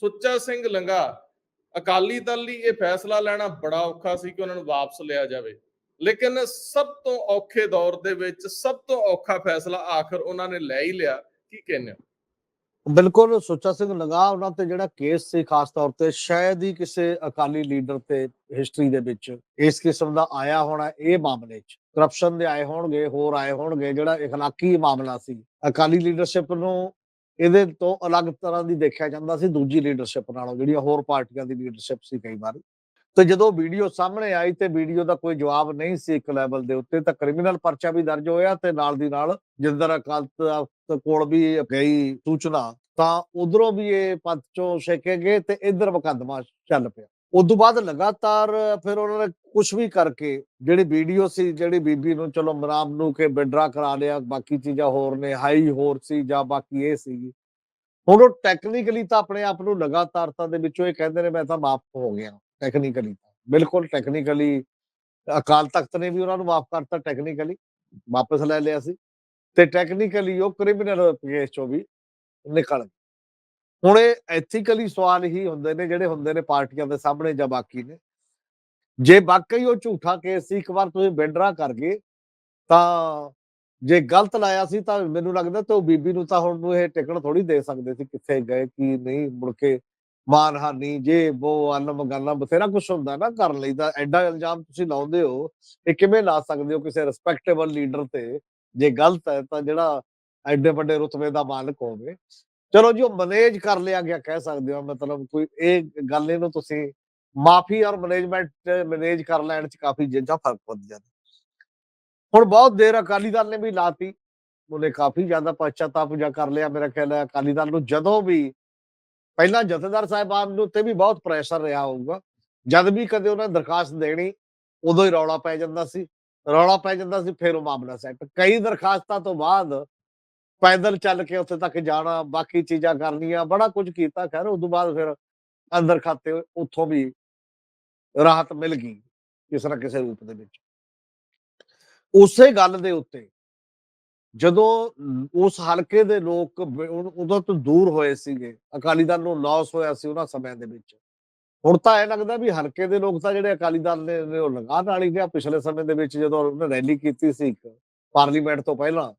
ਸੁੱਚਾ ਸਿੰਘ ਲੰਗਾ, ਅਕਾਲੀ ਦਲ ਲਈ ਇਹ ਫੈਸਲਾ ਲੈਣਾ ਬੜਾ ਔਖਾ ਸੀ ਕਿ ਉਹਨਾਂ ਨੂੰ ਵਾਪਸ ਲਿਆ ਜਾਵੇ। ਲੇਕਿਨ ਸਭ ਤੋਂ ਔਖੇ ਦੌਰ ਦੇ ਵਿੱਚ ਸਭ ਤੋਂ ਔਖਾ ਫੈਸਲਾ ਆਖਰ ਉਹਨਾਂ ਨੇ ਲੈ ਹੀ ਲਿਆ। ਕੀ ਕਹਿੰਦੇ ਬਿਲਕੁਲ, ਸੁੱਚਾ ਸਿੰਘ ਲੰਗਾ ਉਹਨਾਂ ਤੇ ਜਿਹੜਾ ਕੇਸ ਸੀ ਖਾਸ ਤੌਰ ਤੇ, ਸ਼ਾਇਦ ਹੀ ਕਿਸੇ ਅਕਾਲੀ ਲੀਡਰ ਤੇ ਹਿਸਟਰੀ ਦੇ ਵਿੱਚ ਇਸ ਕਿਸਮ ਦਾ ਆਇਆ ਹੋਣਾ ਇਹ ਮਾਮਲੇ 'ਚ। ਕਰਪਸ਼ਨ ਦੇ ਆਏ ਹੋਣਗੇ, ਹੋਰ ਆਏ ਹੋਣਗੇ, ਜਿਹੜਾ ਇਖਲਾਕੀ ਮਾਮਲਾ ਸੀ। ਅਕਾਲੀ ਲੀਡਰਸ਼ਿਪ ਨੂੰ ਇਹਦੇ ਤੋਂ ਅਲੱਗ ਤਰ੍ਹਾਂ ਦੀ ਦੇਖਿਆ ਜਾਂਦਾ ਸੀ ਦੂਜੀ ਲੀਡਰਸ਼ਿਪ ਨਾਲੋਂ, ਜਿਹੜੀਆਂ ਹੋਰ ਪਾਰਟੀਆਂ ਦੀ ਲੀਡਰਸ਼ਿਪ ਸੀ ਕਈ ਵਾਰ। ਤੇ ਜਦੋਂ ਵੀਡੀਓ ਸਾਹਮਣੇ ਆਈ ਤੇ ਵੀਡੀਓ ਦਾ ਕੋਈ ਜਵਾਬ ਨਹੀਂ ਸੀ ਇੱਕ ਲੈਵਲ ਦੇ ਉੱਤੇ, ਤਾਂ ਕ੍ਰਿਮੀਨਲ ਪਰਚਾ ਵੀ ਦਰਜ ਹੋਇਆ ਤੇ ਨਾਲ ਦੀ ਨਾਲ ਜਿੰਦਰ ਅਕਾਲ ਕੋਲ ਵੀ ਗਈ ਸੂਚਨਾ, ਤਾਂ ਉਧਰੋਂ ਵੀ ਇਹ ਪਦ ਚੋਂ ਛੇਕੇ ਗਏ ਤੇ ਇਧਰ ਮੁਕੱਦਮਾ ਚੱਲ ਪਿਆ। ਉਸ ਤੋਂ ਬਾਅਦ ਲਗਾਤਾਰ ਫਿਰ ਉਹਨਾਂ ਨੇ ਕੁਝ ਵੀ ਕਰਕੇ ਜਿਹੜੀ ਵੀਡੀਓ ਸੀ, ਜਿਹੜੀ ਬੀਬੀ ਨੂੰ ਚਲੋ ਮਰਾਮ ਨੂੰ ਕੇ ਬਿਡਰਾ ਕਰਾ ਲਿਆ, ਬਾਕੀ ਚੀਜ਼ਾਂ ਹੋਰ ਨੇ ਹਾਈ ਹੋਰ ਸੀ ਜਾਂ ਬਾਕੀ ਇਹ ਸੀ। ਹੁਣ ਉਹ ਟੈਕਨੀਕਲੀ ਤਾਂ ਆਪਣੇ ਆਪ ਨੂੰ ਲਗਾਤਾਰਤਾ ਦੇ ਵਿੱਚੋਂ ਇਹ ਕਹਿੰਦੇ ਨੇ ਮੈਂ ਤਾਂ ਮਾਫ ਹੋ ਗਿਆ ਟੈਕਨੀਕਲੀ ਬਿਲਕੁਲ ਟੈਕਨੀਕਲੀ ਅਕਾਲ ਤਖਤ ਨੇ ਵੀ ਉਹਨਾਂ ਨੂੰ ਮਾਫ ਕਰਤਾ ਟੈਕਨੀਕਲੀ ਵਾਪਸ ਲੈ ਲਿਆ ਸੀ। ਤੇ ਟੈਕਨੀਕਲੀ ਉਹ ਕ੍ਰਿਮੀਨਲ ਕੇਸ ਚੋਂ ਵੀ ਨਿਕਲ ਗਏ। ਹੁਣ ਇਹ ਐਥੀਕਲੀ ਸਵਾਲ ਹੀ ਹੁੰਦੇ ਨੇ, ਜਿਹੜੇ ਹੁੰਦੇ ਨੇ ਪਾਰਟੀਆਂ ਦੇ ਸਾਹਮਣੇ ਜਾਂ ਬਾਕੀ ਨੇ। ਜੇ ਵਾਕਈ ਉਹ ਝੂਠਾ ਕੇਸ ਸੀ, ਇੱਕ ਵਾਰ ਤੁਸੀਂ ਬੈਂਡਰਾ ਕਰ ਗਏ, ਤਾਂ ਜੇ ਗਲਤ ਲਾਇਆ ਸੀ, ਤਾਂ ਮੈਨੂੰ ਲੱਗਦਾ ਤੇ ਉਹ ਬੀਬੀ ਨੂੰ ਤਾਂ ਹੁਣ ਨੂੰ ਇਹ ਟਿਕਣ ਥੋੜੀ ਦੇ ਸਕਦੇ ਸੀ, ਕਿੱਥੇ ਗਏ, ਕੀ ਨਹੀਂ, ਮੁੜ ਕੇ ਮਾਨਹਾਨੀ ਜੇ ਉਹ ਅਨਮ ਗੱਲਾਂ ਬਥੇਰਾ ਕੁਝ ਹੁੰਦਾ ਨਾ ਕਰਨ ਲਈ, ਤਾਂ ਐਡਾ ਇਲਜ਼ਾਮ ਤੁਸੀਂ ਲਾਉਂਦੇ ਹੋ, ਇਹ ਕਿਵੇਂ ਲਾ ਸਕਦੇ ਹੋ ਕਿਸੇ ਰਿਸਪੈਕਟੇਬਲ ਲੀਡਰ ਤੇ? ਜੇ ਗਲਤ ਹੈ, ਤਾਂ ਜਿਹੜਾ ਐਡੇ ਵੱਡੇ ਰੁਤਬੇ ਦਾ ਮਾਲਕ ਹੋਵੇ। ਚਲੋ ਜੀ, ਉਹ ਮੈਨੇਜ ਕਰ ਲਿਆ ਗਿਆ, ਕਹਿ ਸਕਦੇ ਹੋ, ਮਤਲਬ ਕੋਈ ਇਹ ਗੱਲ ਇਹਨੂੰ ਤੁਸੀਂ ਮਾਫੀ ਔਰ ਮੈਨੇਜਮੈਂਟ ਮੈਨੇਜ ਕਰ ਲੈਣ ਚ ਕਾਫੀ ਜਿੰਦਾ ਫ਼ਰਕ ਹੁੰਦਾ ਜਾਂਦਾ ਹੁਣ ਬਹੁਤ ਦੇਰ ਅਕਾਲੀ ਦਲ ਨੇ ਵੀ ਲਾਤੀ, ਉਹਨੇ ਕਾਫੀ ਜ਼ਿਆਦਾ ਪਛਤਾਪ ਜਾ ਕਰ ਲਿਆ, ਮੇਰਾ ਖਿਆਲ ਹੈ ਅਕਾਲੀ ਦਲ ਨੂੰ ਜਦੋਂ ਵੀ, ਪਹਿਲਾਂ ਜਥੇਦਾਰ ਸਾਹਿਬਾਨ ਨੂੰ ਤੇ ਵੀ ਬਹੁਤ ਪ੍ਰੈਸ਼ਰ ਰਿਹਾ ਹੋਊਗਾ, ਜਦ ਵੀ ਕਦੇ ਉਹਨਾਂ ਨੇ ਦਰਖਾਸਤ ਦੇਣੀ, ਉਦੋਂ ਹੀ ਰੌਲਾ ਪੈ ਜਾਂਦਾ ਸੀ, ਰੌਲਾ ਪੈ ਜਾਂਦਾ ਸੀ, ਫਿਰ ਉਹ ਮਾਮਲਾ ਸੈੱਟ ਕਈ ਦਰਖਾਸਤਾਂ ਤੋਂ ਬਾਅਦ ਪੈਦਲ ਚੱਲ ਕੇ ਉੱਥੇ ਤੱਕ ਜਾਣਾ, ਬਾਕੀ ਚੀਜ਼ਾਂ ਕਰਨੀਆਂ, ਬੜਾ ਕੁਝ ਕੀਤਾ, ਖੈਰ ਉਸ ਤੋਂ ਬਾਅਦ ਫਿਰ ਅੰਦਰ ਖਾਤੇ ਉੱਥੋਂ ਵੀ ਰਾਹਤ ਮਿਲ ਗਈ, ਕਿਸੇ ਨਾ ਕਿਸੇ ਰੂਪ ਦੇ ਵਿੱਚ। ਉਸੇ ਗੱਲ ਦੇ ਉੱਤੇ ਜਦੋਂ ਉਸ ਹਲਕੇ ਦੇ ਲੋਕ ਉਦੋਂ ਤੋਂ ਦੂਰ ਹੋਏ ਸੀਗੇ, ਅਕਾਲੀ ਦਲ ਨੂੰ ਲਾਸ ਹੋਇਆ ਸੀ ਉਹਨਾਂ ਸਮਿਆਂ ਦੇ ਵਿੱਚ। ਹੁਣ ਤਾਂ ਇਹ ਲੱਗਦਾ ਵੀ ਹਲਕੇ ਦੇ ਲੋਕ ਤਾਂ ਜਿਹੜੇ ਅਕਾਲੀ ਦਲ ਨੇ ਉਹ ਲਗਾ ਵਾਲੀ ਹੀ ਗਿਆ, ਪਿਛਲੇ ਸਮੇਂ ਦੇ ਵਿੱਚ ਜਦੋਂ ਉਹਨੇ ਰੈਲੀ ਕੀਤੀ ਸੀ ਇੱਕ, ਪਾਰਲੀਮੈਂਟ ਤੋਂ ਪਹਿਲਾਂ।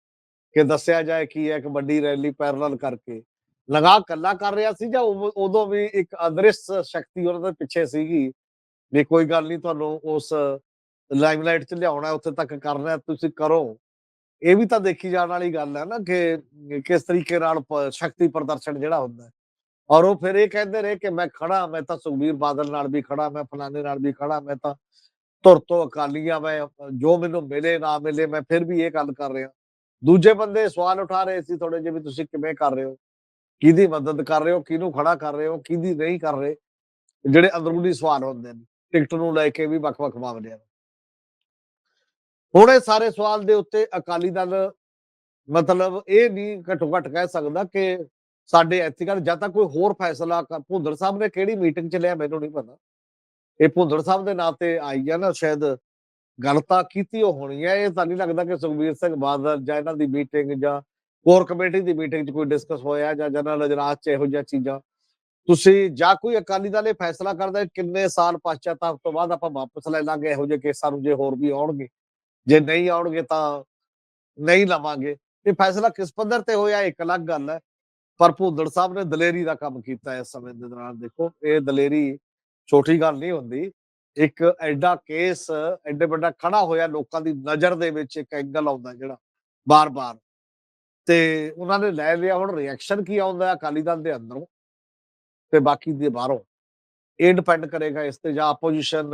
ਕਿ ਦੱਸਿਆ ਜਾਏ ਕੀ ਹੈ ਇੱਕ ਵੱਡੀ ਰੈਲੀ ਪੈਰਲਲ ਕਰਕੇ। ਲਗਾ ਕੱਲਾ ਕਰ ਰਿਹਾ ਸੀ ਜਾਂ ਉਦੋਂ ਵੀ ਇੱਕ ਅਦ੍ਰਿਸ਼ ਸ਼ਕਤੀ ਉਹਨਾਂ ਦੇ ਪਿੱਛੇ ਸੀਗੀ ਵੀ ਕੋਈ ਗੱਲ ਨਹੀਂ ਤੁਹਾਨੂੰ ਉਸ ਲਾਈਮਲਾਈਟ 'ਚ ਲਿਆਉਣਾ ਉੱਥੇ ਤੱਕ ਕਰਨਾ ਤੁਸੀਂ ਕਰੋ। ਇਹ ਵੀ ਤਾਂ ਦੇਖੀ ਜਾਣ ਵਾਲੀ ਗੱਲ ਹੈ ਨਾ ਕਿ ਕਿਸ ਤਰੀਕੇ ਨਾਲ ਸ਼ਕਤੀ ਪ੍ਰਦਰਸ਼ਨ ਜਿਹੜਾ ਹੁੰਦਾ ਹੈ। ਔਰ ਉਹ ਫਿਰ ਇਹ ਕਹਿੰਦੇ ਰਹੇ ਕਿ ਮੈਂ ਖੜਾ ਮੈਂ ਤਾਂ ਸੁਖਬੀਰ ਬਾਦਲ ਨਾਲ ਵੀ ਖੜਾ ਮੈਂ ਫਲਾਣੇ ਨਾਲ ਵੀ ਖੜਾ ਮੈਂ ਤਾਂ ਧੁਰ ਤੋਂ ਅਕਾਲੀਆਂ, ਮੈਂ ਜੋ ਮੈਨੂੰ ਮਿਲੇ, ਨਾ ਮਿਲੇ, ਮੈਂ ਫਿਰ ਵੀ ਇਹ ਗੱਲ ਕਰ ਰਿਹਾ। ਦੂਜੇ ਬੰਦੇ ਸਵਾਲ ਉਠਾ ਰਹੇ ਸੀ ਥੋੜੇ ਜਿਹੇ ਵੀ ਤੁਸੀਂ ਕਿਵੇਂ ਕਰ ਰਹੇ ਹੋ? ਕਿਹਦੀ ਮਦਦ ਕਰ ਰਹੇ ਹੋ? ਕਿਹਨੂੰ ਖੜਾ ਕਰ ਰਹੇ ਹੋ? ਕਿਹਦੀ ਨਹੀਂ ਕਰ ਰਹੇ? ਜਿਹੜੇ ਅੰਦਰੂਨੀ ਸਵਾਲ ਹੁੰਦੇ ਨੇ, ਟਿਕਟ ਨੂੰ ਲੈ ਕੇ ਵੀ ਵੱਖ-ਵੱਖ ਮਾਮਲਿਆਂ ਨੂੰ। ਹੁਣ ਇਹ ਸਾਰੇ ਸਵਾਲ ਦੇ ਉੱਤੇ ਅਕਾਲੀ ਦਲ ਮਤਲਬ ਇਹ ਨਹੀਂ ਘੱਟੋ ਘੱਟ ਕਹਿ ਸਕਦਾ ਕਿ ਸਾਡੇ ਐਥੀਕਲ ਜਦ ਤੱਕ ਕੋਈ ਹੋਰ ਫੈਸਲਾ ਕ- ਭੁੰਦੜ ਸਾਹਿਬ ਨੇ ਕਿਹੜੀ ਮੀਟਿੰਗ ਚ ਲਿਆ ਮੈਨੂੰ ਨਹੀਂ ਪਤਾ। ਇਹ ਭੁੰਦੜ ਸਾਹਿਬ ਦੇ ਨਾਂ ਤੇ ਆਈ ਆ ਨਾ ਸ਼ਾਇਦ ਗੱਲ ਤਾਂ ਕੀਤੀ ਉਹ ਹੋਣੀ ਹੈ, ਇਹ ਤਾਂ ਨਹੀਂ ਲੱਗਦਾ ਕਿ ਸੁਖਬੀਰ ਸਿੰਘ ਬਾਦਲ ਜਾਂ ਇਹਨਾਂ ਦੀ ਮੀਟਿੰਗ ਜਾਂ ਕੋਰ ਕਮੇਟੀ ਦੀ ਮੀਟਿੰਗ 'ਚ ਕੋਈ ਡਿਸਕਸ ਹੋਇਆ ਜਾਂ ਜਨਰਲ ਅਜਲਾਸ 'ਚ ਇਹੋ ਜਿਹੀਆਂ ਚੀਜ਼ਾਂ। ਤੁਸੀਂ ਜਾਂ ਕੋਈ ਅਕਾਲੀ ਦਲ ਇਹ ਫੈਸਲਾ ਕਰਦਾ ਕਿੰਨੇ ਸਾਲ ਪਛਤਾਪ ਤੋਂ ਬਾਅਦ ਆਪਾਂ ਵਾਪਸ ਲੈ ਲਾਂਗੇ, ਇਹੋ ਜਿਹੇ ਕੇਸਾਂ ਨੂੰ ਜੇ ਹੋਰ ਵੀ ਆਉਣਗੇ। ਜੇ ਨਹੀਂ ਆਉਣਗੇ ਤਾਂ ਨਹੀਂ ਲਵਾਂਗੇ। ਇਹ ਫੈਸਲਾ ਕਿਸ ਪੱਧਰ ਤੇ ਹੋਇਆ, ਇੱਕ ਅਲੱਗ ਗੱਲ ਹੈ। ਪਰ ਭੁੱਦੜ ਸਾਹਿਬ ਨੇ ਦਲੇਰੀ ਦਾ ਕੰਮ ਕੀਤਾ ਇਸ ਸਮੇਂ ਦੇ ਦੌਰਾਨ, ਦੇਖੋ, ਇਹ ਦਲੇਰੀ ਛੋਟੀ ਗੱਲ ਨਹੀਂ ਹੁੰਦੀ। ਇੱਕ ਐਡਾ ਕੇਸ, ਐਡੇ ਵੱਡਾ ਖੜਾ ਹੋਇਆ ਲੋਕਾਂ ਦੀ ਨਜ਼ਰ ਦੇ ਵਿੱਚ, ਇੱਕ ਐਂਗਲ ਆਉਂਦਾ ਜਿਹੜਾ, ਬਾਰ-ਬਾਰ। ਤੇ ਉਹਨਾਂ ਨੇ ਲੈ ਲਿਆ, ਹੁਣ ਰਿਐਕਸ਼ਨ ਕੀ ਆਉਂਦਾ ਅਕਾਲੀ ਦਲ ਦੇ ਅੰਦਰੋਂ ਤੇ ਬਾਕੀ ਦੇ ਬਾਹਰੋਂ? ਇਹ ਡਿਪੈਂਡ ਕਰੇਗਾ ਇਸ ਤੇ ਜਾਂ ਆਪੋਜੀਸ਼ਨ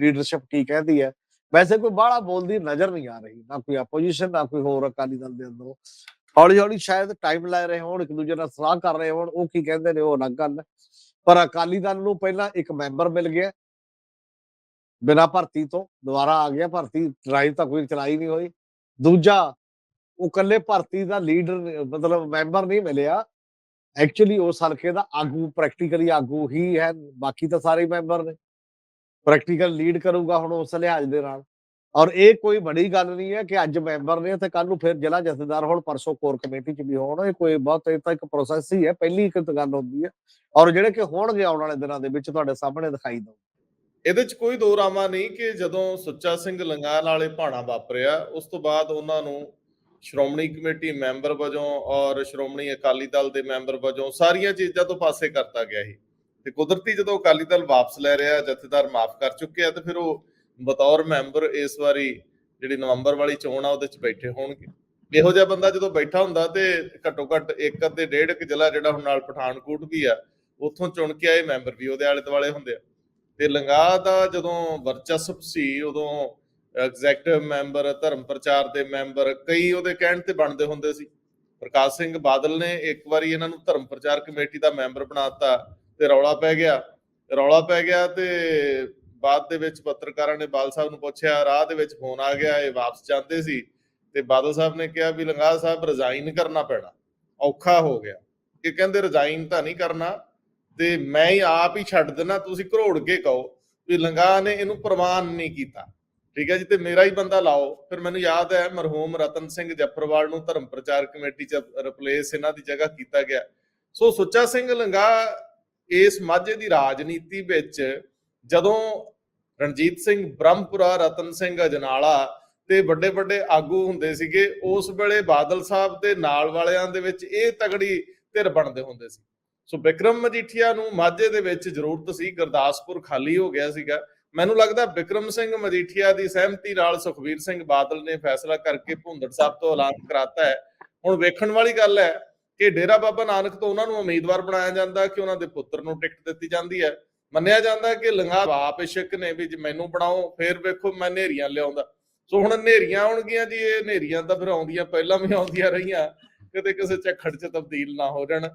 ਲੀਡਰਸ਼ਿਪ ਕੀ ਕਹਿੰਦੀ ਹੈ। ਵੈਸੇ ਕੋਈ ਬਾਹਲਾ ਬੋਲਦੀ ਨਜ਼ਰ ਨਹੀਂ ਆ ਰਹੀ, ਨਾ ਕੋਈ ਆਪੋਜੀਸ਼ਨ ਨਾ ਕੋਈ ਹੋਰ ਅਕਾਲੀ ਦਲ ਦੇ ਅੰਦਰੋਂ। ਹੌਲੀ ਹੌਲੀ ਸ਼ਾਇਦ ਟਾਈਮ ਲੈ ਰਹੇ ਹੋਣ, ਇੱਕ ਦੂਜੇ ਨਾਲ ਸਲਾਹ ਕਰ ਰਹੇ ਹੋਣ, ਉਹ ਕੀ ਕਹਿੰਦੇ ਨੇ, ਉਹ ਅਲੱਗ ਗੱਲ ਹੈ। ਪਰ ਅਕਾਲੀ ਦਲ ਨੂੰ ਪਹਿਲਾਂ ਇੱਕ ਮੈਂਬਰ ਮਿਲ ਗਿਆ। ਬਿਨਾਂ ਭਰਤੀ ਤੋਂ, ਦੁਬਾਰਾ ਆ ਗਿਆ ਭਰਤੀ ਡਰਾਈਵ ਤਾਂ ਕੋਈ ਚਲਾਈ ਨਹੀਂ ਹੋਈ। ਦੂਜਾ, ਉਹ ਕੱਲੇ ਭਰਤੀ ਦਾ ਲੀਡਰ ਮਤਲਬ ਮੈਂਬਰ ਨਹੀਂ ਮਿਲਿਆ। ਐਕਚੁਅਲੀ ਉਸ ਹਲਕੇ ਦਾ ਆਗੂ ਪ੍ਰੈਕਟੀਕਲੀ ਆਗੂ ਹੀ ਹੈ, ਬਾਕੀ ਤਾਂ ਸਾਰੇ ਮੈਂਬਰ ਨੇ। ਪ੍ਰੈਕਟੀਕਲ ਲੀਡ ਕਰੂਗਾ ਹੁਣ ਉਸ ਲਿਹਾਜ਼ ਦੇ ਨਾਲ। ਔਰ ਇਹ ਕੋਈ ਬੜੀ ਗੱਲ ਨਹੀਂ ਹੈ ਕਿ ਅੱਜ ਮੈਂਬਰ ਨੇ ਤੇ ਕੱਲ ਨੂੰ ਫਿਰ ਜ਼ਿਲ੍ਹਾ ਜਥੇਦਾਰ ਹੋਣ ਪਰਸੋਂ ਕੋਰ ਕਮੇਟੀ ਚ ਵੀ ਹੋਣ। ਇਹ ਕੋਈ ਬਹੁਤ, ਇਹ ਤਾਂ ਇੱਕ ਪ੍ਰੋਸੈਸ ਹੀ ਹੈ, ਪਹਿਲੀ ਇੱਕ ਗੱਲ ਹੁੰਦੀ ਹੈ। ਔਰ ਜਿਹੜੇ ਕਿ ਹੋਣਗੇ ਆਉਣ ਵਾਲੇ ਦਿਨਾਂ ਦੇ ਵਿੱਚ ਤੁਹਾਡੇ ਸਾਹਮਣੇ ਦਿਖਾਈ ਦਊ ਇਹਦੇ ਚ ਕੋਈ ਦੋ ਰਾਮਾ ਨਹੀਂ ਕਿ ਜਦੋਂ ਸੁੱਚਾ ਸਿੰਘ ਲੰਗਾਲ ਵਾਲੇ ਭਾਣਾ ਵਾਪਰਿਆ, ਉਸ ਤੋਂ ਬਾਅਦ ਉਹਨਾਂ ਨੂੰ ਸ਼੍ਰੋਮਣੀ ਕਮੇਟੀ ਮੈਂਬਰ ਵਜੋਂ ਔਰ ਸ਼੍ਰੋਮਣੀ ਅਕਾਲੀ ਦਲ ਦੇ ਮੈਂਬਰ ਵਜੋਂ ਸਾਰੀਆਂ ਚੀਜ਼ਾਂ ਤੋਂ ਪਾਸੇ ਕਰਤਾ ਗਿਆ ਸੀ। ਤੇ ਕੁਦਰਤੀ ਜਦੋਂ ਅਕਾਲੀ ਦਲ ਵਾਪਸ ਲੈ ਰਿਹਾ, ਜਥੇਦਾਰ ਮਾਫ ਕਰ ਚੁੱਕੇ ਆ ਤੇ ਫਿਰ ਉਹ ਬਤੌਰ ਮੈਂਬਰ ਇਸ ਵਾਰੀ ਜਿਹੜੀ ਨਵੰਬਰ ਵਾਲੀ ਚੋਣ ਆ, ਉਹਦੇ ਚ ਬੈਠੇ ਹੋਣਗੇ। ਇਹੋ ਜਿਹਾ ਬੰਦਾ ਜਦੋਂ ਬੈਠਾ ਹੁੰਦਾ ਤੇ ਘੱਟੋ ਘੱਟ ਇੱਕ, ਅੱਧੇ, ਡੇਢ ਕੁ ਜ਼ਿਲ੍ਹਾ ਜਿਹੜਾ ਹੁਣ ਨਾਲ ਪਠਾਨਕੋਟ ਵੀ ਆ, ਉੱਥੋਂ ਚੁਣ ਕੇ ਆਏ ਮੈਂਬਰ ਵੀ, ਉਹਦੇ ਆਲੇ ਦੁਆਲੇ ਹੁੰਦੇ ਆ। ਤੇ ਲੰਗਾ ਦਾ ਜਦੋਂ ਵਰਚਸਪ ਸੀ, ਉਦੋਂ ਐਗਜ਼ੈਕਟਿਵ ਮੈਂਬਰ ਧਰਮ ਪ੍ਰਚਾਰ ਦੇ ਮੈਂਬਰ ਕਈ ਉਹਦੇ ਕਹਿਣ ਤੇ ਬਣਦੇ ਹੁੰਦੇ ਸੀ। ਪ੍ਰਕਾਸ਼ ਸਿੰਘ ਬਾਦਲ ਨੇ ਇੱਕ ਵਾਰੀ ਇਹਨਾਂ ਨੂੰ ਧਰਮ ਪ੍ਰਚਾਰ ਕਮੇਟੀ ਦਾ ਮੈਂਬਰ ਬਣਾਤਾ ਤੇ ਰੌਲਾ ਪੈ ਗਿਆ। ਰੌਲਾ ਪੈ ਗਿਆ ਤੇ ਬਾਅਦ ਦੇ ਵਿੱਚ ਪੱਤਰਕਾਰਾਂ ਨੇ ਬਾਲ ਸਾਹਿਬ ਨੂੰ ਪੁੱਛਿਆ, ਰਾਹ ਦੇ ਵਿੱਚ ਫੋਨ ਆ ਗਿਆ, ਇਹ ਵਾਪਸ ਜਾਂਦੇ ਸੀ ਤੇ ਬਾਦਲ ਸਾਹਿਬ ਨੇ ਕਿਹਾ ਵੀ ਲੰਗਾ ਸਾਹਿਬ ਰਿਜ਼ਾਈਨ ਕਰਨਾ ਪੈਣਾ। ਔਖਾ ਹੋ ਗਿਆ। ਕਿ ਕਹਿੰਦੇ ਰਿਜ਼ਾਈਨ ਤਾਂ ਨਹੀਂ ਕਰਨਾ ਤੇ ਮੈਂ ਹੀ ਆਪ ਹੀ ਛੱਡ ਦੇਣਾ ਤੁਸੀਂ ਘਰੋੜ ਕੇ ਕਹੋ ਵੀ ਲੰਗਾ ਨੇ ਇਹਨੂੰ ਪ੍ਰਵਾਨ ਨਹੀਂ ਕੀਤਾ। ਠੀਕ ਹੈ ਜੀ, ਤੇ ਮੇਰਾ ਹੀ ਬੰਦਾ ਲਾਓ। ਫਿਰ ਮੈਨੂੰ ਯਾਦ ਹੈ, ਮਰਹੂਮ ਰਤਨ ਸਿੰਘ ਜੱਫਰਵਾਲ ਨੂੰ ਧਰਮ ਪ੍ਰਚਾਰ ਕਮੇਟੀ ਚ ਰਿਪਲੇਸ ਇਹਨਾਂ ਦੀ ਜਗ੍ਹਾ ਕੀਤਾ ਗਿਆ। ਸੋ ਸੁੱਚਾ ਸਿੰਘ ਲੰਗਾ ਇਸ ਮਾਝੇ ਦੀ ਰਾਜਨੀਤੀ ਵਿੱਚ ਜਦੋਂ ਰਣਜੀਤ ਸਿੰਘ ਬ੍ਰਹਮਪੁਰਾ, ਰਤਨ ਸਿੰਘ ਅਜਨਾਲਾ ਤੇ ਵੱਡੇ ਵੱਡੇ ਆਗੂ ਹੁੰਦੇ ਸੀਗੇ, ਉਸ ਵੇਲੇ ਬਾਦਲ ਸਾਹਿਬ ਦੇ ਨਾਲ ਵਾਲਿਆਂ ਦੇ ਵਿੱਚ ਇਹ ਤਗੜੀ ਧਿਰ ਬਣਦੇ ਹੁੰਦੇ ਸੀ। ਸੋ ਵਿਕਰਮ ਮਜੀਠੀਆ ਨੂੰ ਮਾਝੇ ਦੇ ਵਿੱਚ ਜ਼ਰੂਰਤ ਸੀ, ਗੁਰਦਾਸਪੁਰ ਖਾਲੀ ਹੋ ਗਿਆ ਸੀਗਾ। ਮੈਨੂੰ ਲੱਗਦਾ ਵਿਕਰਮ ਸਿੰਘ ਮਜੀਠੀਆ ਦੀ ਸਹਿਮਤੀ ਨਾਲ ਸੁਖਵੀਰ ਸਿੰਘ ਬਾਦਲ ਨੇ ਫੈਸਲਾ ਕਰਕੇ ਭੁੰਦੜ ਸਾਹਿਬ ਤੋਂ ਐਲਾਨ ਕਰਾਤਾ ਹੈ। ਹੁਣ ਵੇਖਣ ਵਾਲੀ ਗੱਲ ਹੈ ਕਿ ਡੇਰਾ ਬਾਬਾ ਨਾਨਕ ਤੋਂ ਉਹਨਾਂ ਨੂੰ ਉਮੀਦਵਾਰ ਬਣਾਇਆ ਜਾਂਦਾ, ਕਿ ਉਹਨਾਂ ਦੇ ਪੁੱਤਰ ਨੂੰ ਟਿਕਟ ਦਿੱਤੀ ਜਾਂਦੀ ਹੈ। ਮੰਨਿਆ ਜਾਂਦਾ ਕਿ ਲੰਗਾ ਆਪ ਇਸ਼ਕ ਨੇ ਵੀ ਜੇ ਮੈਨੂੰ ਬਣਾਓ, ਫੇਰ ਵੇਖੋ ਮੈਂ ਨੇਰੀਆਂ ਲਿਆਉਂਦਾ। ਸੋ ਹੁਣ ਨੇਰੀਆਂ ਆਉਣਗੀਆਂ ਜੀ, ਇਹ ਨੇਰੀਆਂ ਤਾਂ ਫਿਰ ਆਉਂਦੀਆਂ, ਪਹਿਲਾਂ ਵੀ ਆਉਂਦੀਆਂ ਰਹੀਆਂ। ਕਿਤੇ ਕਿਸੇ ਝੱਖੜ 'ਚ ਤਬਦੀਲ ਨਾ ਹੋ ਜਾਣ।